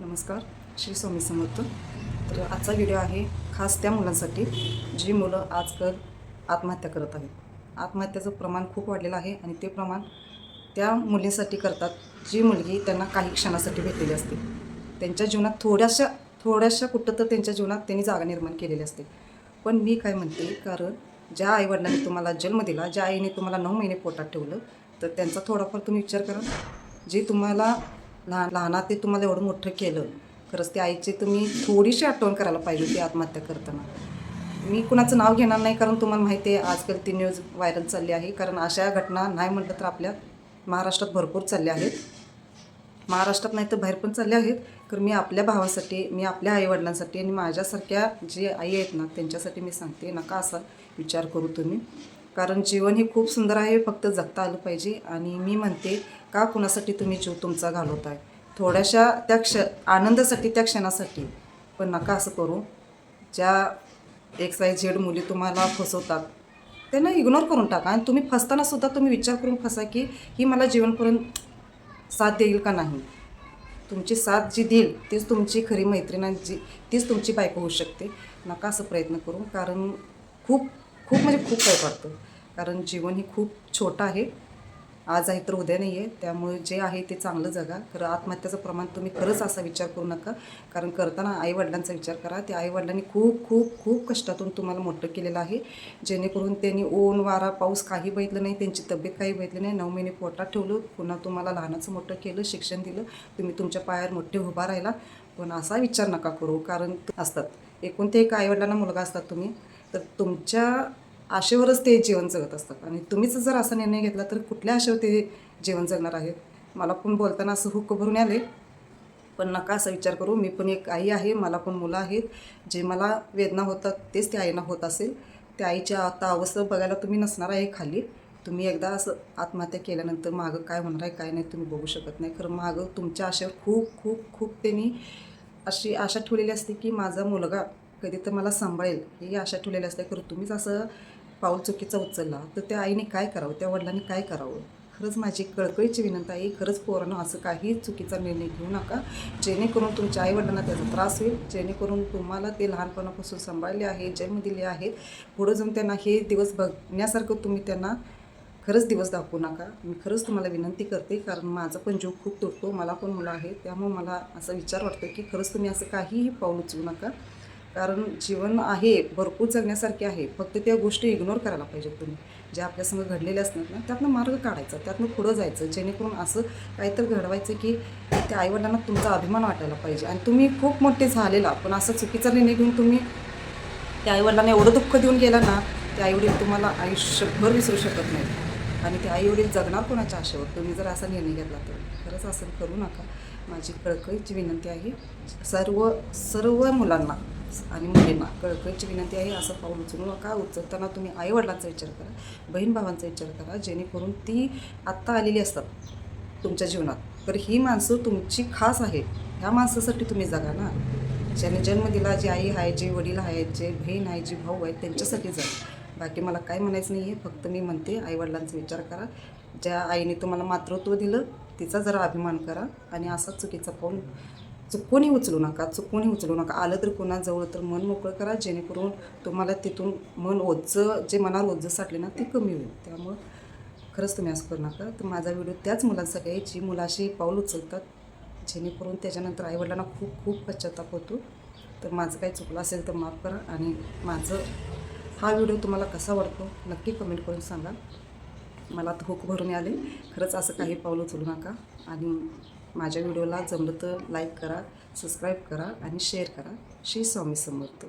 नमस्कार श्री स्वामी समर्थ. तर आजचा व्हिडिओ आहे खास त्या मुलांसाठी जी मुलं आजकाल आत्महत्या करत आहेत. आत्महत्याचं प्रमाण खूप वाढलेलं आहे आणि ते प्रमाण त्या मुलींसाठी करतात जी मुलगी त्यांना काही क्षणासाठी भेटलेली असते. त्यांच्या जीवनात थोड्याशा थोड्याशा कुठं तर त्यांच्या जीवनात त्यांनी जागा निर्माण केलेली असते. पण मी काय म्हणते कारण ज्या आईवडिलांनी तुम्हाला जन्म दिला ज्या आईने तुम्हाला नऊ महिने पोटात ठेवलं तर त्यांचा थोडाफार तुम्ही विचार करा. जे तुम्हाला लहान लहानात ते तुम्हाला एवढं मोठं केलं खरंच ते आईची तुम्ही थोडीशी आठवण करायला पाहिजे होती आत्महत्या करताना. मी कुणाचं नाव घेणार नाही कारण तुम्हाला माहिती आहे आजकाल ती न्यूज व्हायरल चालली आहे. कारण अशा घटना नाही म्हटलं तर आपल्या महाराष्ट्रात भरपूर चालल्या आहेत. महाराष्ट्रात नाही तर बाहेर पण चालले आहेत. तर मी आपल्या भावासाठी मी आपल्या आईवडिलांसाठी आणि माझ्यासारख्या जे आई आहेत ना त्यांच्यासाठी मी सांगते नका असा विचार करू तुम्ही. कारण जीवन हे खूप सुंदर आहे फक्त जगता आलं पाहिजे. आणि मी म्हणते का कुणासाठी तुम्ही जीव तुमचा घालवताय? थोड्याशा त्या क्ष आनंदासाठी त्या क्षणासाठी. पण नका असं करू. ज्या एक्स वाय झेड मुली तुम्हाला फसवतात त्यांना इग्नोर करून टाका. आणि तुम्ही फसतानासुद्धा तुम्ही विचार करून फसा की ही मला जीवनपर्यंत साथ देईल का नाही? तुमची साथ जी देईल तीच तुमची खरी मैत्रीण जी तीच तुमची बायको होऊ शकते. नका असं प्रयत्न करू. कारण खूप खूप म्हणजे खूप काही वाटतं. कारण जीवन ही खूप छोटं आहे. आज आहे तर उद्या नाही आहे त्यामुळे जे आहे ते चांगलं जगा. खरं आत्महत्याचं प्रमाण तुम्ही खरंच असा विचार करू नका. कारण करताना आईवडिलांचा विचार करा. त्या आईवडिलांनी खूप खूप खूप कष्टातून तुम्हाला मोठं केलेलं आहे. जेणेकरून त्यांनी ऊन वारा पाऊस काही बघितलं नाही. त्यांची तब्येत काही बघितली नाही. नऊ महिने पोटात ठेवलं. पुन्हा तुम्हाला लहानाचं मोठं केलं. शिक्षण दिलं. तुम्ही तुमच्या पायावर मोठे उभा राहिला. पण असा विचार नका करू. कारण असतात. एकूण ते एक आईवडिलांना मुलगा असतात तुम्ही. तर तुमच्या आशेवरच ते जीवन जगत असतात. आणि तुम्हीच जर असा निर्णय घेतला तर कुठल्या आशेवर ते जीवन जगणार आहेत? मला पण बोलताना असं हुक्क भरून आले. पण नका असा विचार करू. मी पण एक आई आहे मला पण मुलं आहेत. जे मला वेदना होतात तेच त्या आईना होत असेल. त्या आईच्या आता अवस्था बघायला तुम्ही नसणार आहे खाली. तुम्ही एकदा असं आत्महत्या केल्यानंतर मागं काय होणार आहे काय नाही तुम्ही बघू शकत नाही. खरं मागं तुमच्या आशेवर खूप खूप खूप त्यांनी अशी आशा ठेवलेली असते की माझा मुलगा कधी तर मला सांभाळेल. ही आशा ठेवलेली असते खरं तुम्हीच असं पाऊल चुकीचा उचलला तर त्या आईने काय करावं त्या वडिलांनी काय करावं? खरंच माझी कळकळीची विनंती आहे खरंच पोरांना असं काही चुकीचा निर्णय घेऊ नका. जेणेकरून तुमच्या आईवडिलांना त्याचा त्रास होईल जेणेकरून तुम्हाला ते लहानपणापासून सांभाळले आहे जन्म दिले आहेत. पुढं जाऊन त्यांना हे दिवस बघण्यासारखं तुम्ही त्यांना खरंच दिवस दाखवू नका. मी खरंच तुम्हाला विनंती करते कारण माझा पण जीव खूप तुटतो मला पण मुलं आहेत त्यामुळे मला असा विचार वाटतो की खरंच तुम्ही असं काहीही पाऊल उचलू नका. कारण जीवन आहे भरपूर जगण्यासारखे आहे फक्त त्या गोष्टी इग्नोर करायला पाहिजेत तुम्ही ज्या आपल्यासमोर घडलेल्या असतात ना त्यातनं मार्ग काढायचा त्यातनं पुढं जायचं जेणेकरून असं काहीतरी घडवायचं की त्या आईवडिलांना तुमचा अभिमान वाटायला पाहिजे. आणि तुम्ही खूप मोठे झालेला पण असं चुकीचा निर्णय घेऊन तुम्ही त्या आईवडिलांना एवढं दुःख देऊन गेला ना ते आईवडील तुम्हाला आयुष्यभर विसरू शकत नाही आणि ते आईवडील जगणार कोणाच्या आशेवर? तुम्ही जर असा निर्णय घेतला तर. खरंच असं करू नका. माझी कळकळीची विनंती आहे सर्व सर्व मुलांना आणि मुलींना कळकळीची विनंती आहे असं पाऊल उचलू नका. उचलताना तुम्ही आईवडिलांचा विचार करा बहीण भावांचा विचार करा जेणेकरून ती आत्ता आलेली असतात तुमच्या जीवनात. तर ही माणसं तुमची खास आहेत. ह्या माणसासाठी तुम्ही जगा ना. ज्याने जन्म दिला जी आई आहे जे वडील आहेत जे बहीण आहे जे भाऊ आहेत त्यांच्यासाठी जगा. बाकी मला काय म्हणायचं नाही आहे फक्त मी म्हणते आईवडिलांचा विचार करा. ज्या आईने तुम्हाला मातृत्व दिलं तिचा जरा अभिमान करा आणि असा चुकीचा पाऊल चुकूनही उचलू नका चुकूनही उचलू नका. आलं तर कोणाजवळ तर मन मोकळं करा जेणेकरून तुम्हाला तिथून मन ओझं जे मनावर ओझं साठले ना ते कमी होईल. त्यामुळं खरंच तुम्ही असं करू नका. तर माझा व्हिडिओ त्याच मुलांसाठी आहे जी मुलाशी पाऊल उचलतात जेणेकरून त्याच्यानंतर आईवडिलांना खूप खूप पश्चाताप होतो. तर माझं काही चुकलं असेल तर माफ करा आणि माझं हा व्हिडिओ तुम्हाला कसा वाटतो नक्की कमेंट करून सांगा. मला थोक भरून आले. खरंच असं काही पाऊल उचलू नका. आणि माझ्या व्हिडिओला जमलं तर लाईक करा सबस्क्राईब करा आणि शेअर करा. श्री स्वामी समर्थ.